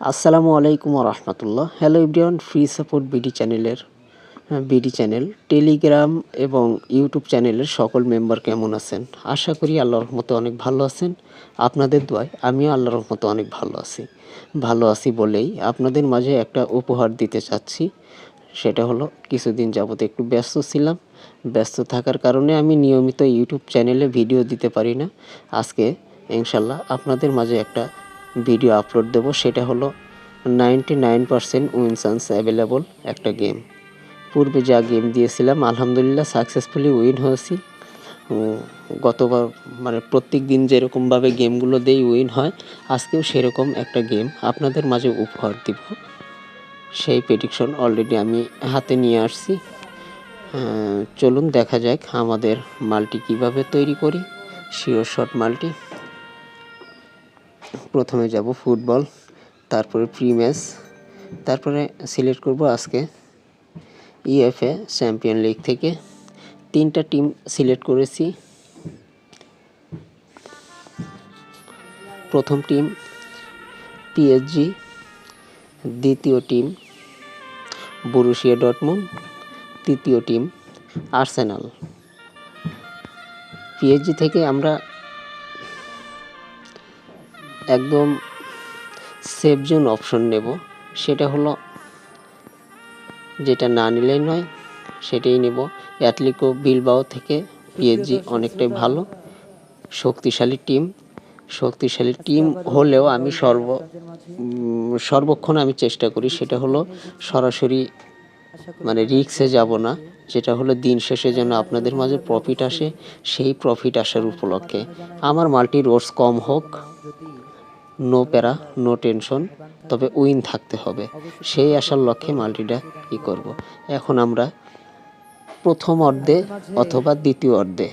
আসসালামু আলাইকুম রহমতুল্লাহ। হ্যালো ইব্রিয়ান ফ্রি সাপোর্ট বিডি চ্যানেলের বিডি চ্যানেল টেলিগ্রাম এবং ইউটিউব চ্যানেলের সকল মেম্বার কেমন আছেন? আশা করি আল্লাহর রহমতে অনেক ভালো আছেন। আপনাদের দোয়ায় আমিও আল্লাহর রহমতে অনেক ভালো আছি। ভালো আছি বলেই আপনাদের মাঝে একটা উপহার দিতে চাচ্ছি। সেটা হলো, কিছুদিন যাবত একটু ব্যস্ত ছিলাম। ব্যস্ত থাকার কারণে আমি নিয়মিত ইউটিউব চ্যানেলে ভিডিও দিতে পারি না। আজকে ইনশাল্লাহ আপনাদের মাঝে একটা ভিডিও আপলোড দেব, সেটা হলো ninety nine percent win chance available একটা গেম পূর্বে যা গেম দিয়েছিলাম, আলহামদুলিল্লাহ সাকসেসফুলি উইন হয়েছি। গতবার মানে প্রত্যেক দিন যেরকমভাবে গেমগুলো দেই উইন হয়, আজকেও সেরকম একটা গেম আপনাদের মাঝে উপহার দিব। সেই প্রেডিকশন অলরেডি আমি হাতে নিয়ে আসছি। চলুন দেখা যাক আমাদের মালটি কীভাবে তৈরি করি। শিওর শট মালটি প্রথমে যাব ফুটবল, তারপরে প্রি ম্যাচ তারপরে সিলেক্ট করব আজকে ইএফএ চ্যাম্পিয়ন লিগ থেকে। তিনটা টিম সিলেক্ট করেছি। প্রথম টিম পিএসজি, দ্বিতীয় টিম বরুশিয়া ডটমুন তৃতীয় টিম আর্সেনাল। পিএসজি থেকে আমরা একদম সেফ জোন অপশন নেব। সেটা হলো যেটা না নিলেই নয় সেটাই নেব। অ্যাটলিকো বিলবাও থেকে পিএসজি অনেকটাই ভালো। শক্তিশালী টিম শক্তিশালী টিম হলেও আমি সর্ব সর্বক্ষণ আমি চেষ্টা করি সেটা হলো সরাসরি মানে রিক্সে যাব না যেটা হলো দিন শেষে যেন আপনাদের মাঝে প্রফিট আসে সেই প্রফিট আসার উপলক্ষে। আমার মাল্টি রোডস কম হোক। নো প্যারা, নো টেনশন, তবে উইন থাকতে হবে। সেই আসার লক্ষ্যে মাল্টিটা ই করব। এখন আমরা প্রথম অর্ধে অথবা দ্বিতীয় অর্ধে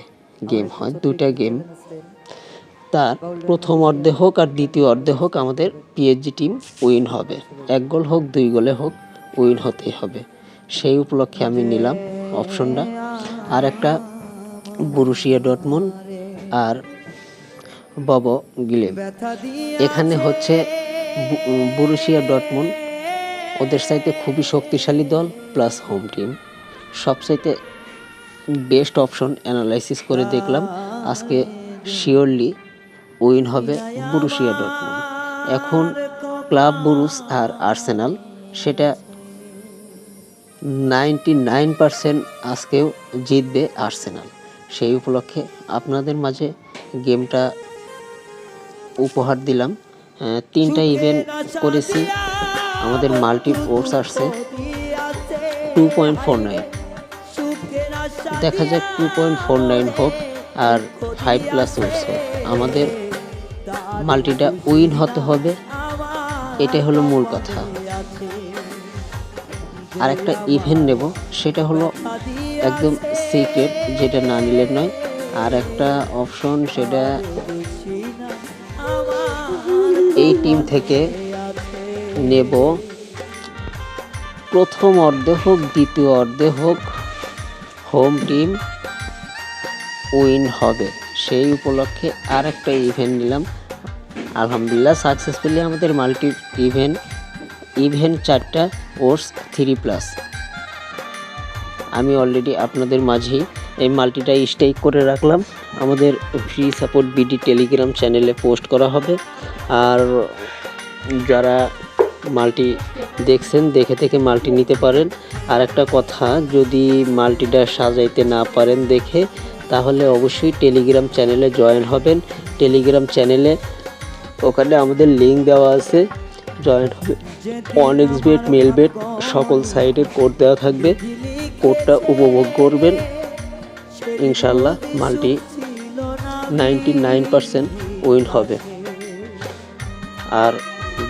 গেম হয়, দুইটা গেম। তার প্রথম অর্ধে হোক আর দ্বিতীয় অর্ধে হোক আমাদের পিএইচজি টিম উইন হবে। এক গোল হোক, দুই গোলে হোক, উইন হতেই হবে। সেই উপলক্ষে আমি নিলাম অপশনটা। আর একটা বুরুশিয়া ডটমন আর বব গিলেম এখানে হচ্ছে বুরুশিয়া ডটমন ওদের সাইতে খুবই শক্তিশালী দল প্লাস হোম টিম। সবচাইতে বেস্ট অপশন অ্যানালাইসিস করে দেখলাম, আজকে শিওরলি উইন হবে বুরুশিয়া ডটমন এখন ক্লাব বুরুস আর আর্সেনাল, সেটা নাইনটি নাইন পারসেন্ট আজকেও জিতবে আর্সেনাল। সেই উপলক্ষে আপনাদের মাঝে গেমটা উপহার দিলাম। তিনটা ইভেন্ট করেছি। আমাদের মাল্টি ফোর্স আসছে। টু পয়েন্ট ফোর নাইন দেখা যাক টু পয়েন্ট ফোর নাইন হোক আর ফাইভ প্লাস উইটস হোক। আমাদের মাল্টিটা উইন হতে হবে। এটাই হলো মূল কথা। আর একটা ইভেন্ট নেব। সেটা হলো একদম সিক্রেট যেটা না নিলে নয়। আর একটা অপশন সেটা এই টিম থেকে নেব। প্রথম অর্ধে হোক, দ্বিতীয় অর্ধে হোক, হোম টিম উইন হবে। সেই উপলক্ষে আর একটা ইভেন্ট নিলাম। আলহামদুলিল্লাহ সাকসেসফুলি আমাদের মাল্টি ইভেন্ট ইভেন্ট চারটা ওর্স থ্রি প্লাস আমি অলরেডি আপনাদের মাঝেই এই মাল্টিটা স্টেক করে রাখলাম। আমাদের ফ্রি সাপোর্ট বিডি টেলিগ্রাম চ্যানেলে পোস্ট করা হবে। আর যারা মাল্টি দেখছেন, দেখে থেকে মাল্টি নিতে পারেন। আর একটা কথা, যদি মাল্টিটা সাজাইতে না পারেন দেখে, তাহলে অবশ্যই টেলিগ্রাম চ্যানেলে জয়েন হবেন। টেলিগ্রাম চ্যানেলে ওখানে আমাদের লিঙ্ক দেওয়া আছে। জয়েন হবে। অনেক্স বেট মেল বেট সকল সাইডে কোড দেওয়া থাকবে। কোডটা উপভোগ করবেন। ইনশাল্লাহ মাল্টি নাইনটি নাইন উইন হবে। আর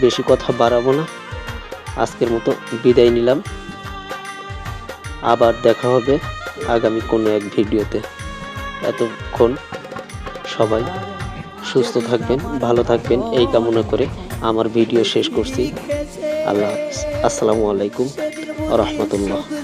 বেশি কথা বাড়াবো না। আজকের মতো বিদায় নিলাম। আবার দেখা হবে আগামী কোনো এক ভিডিওতে। এতক্ষণ সবাই সুস্থ থাকবেন, ভালো থাকবেন। এই কামনা করে আমার ভিডিও শেষ করছি। আল্লাহ আসসালামু আলাইকুম রহমতুল্লাহ।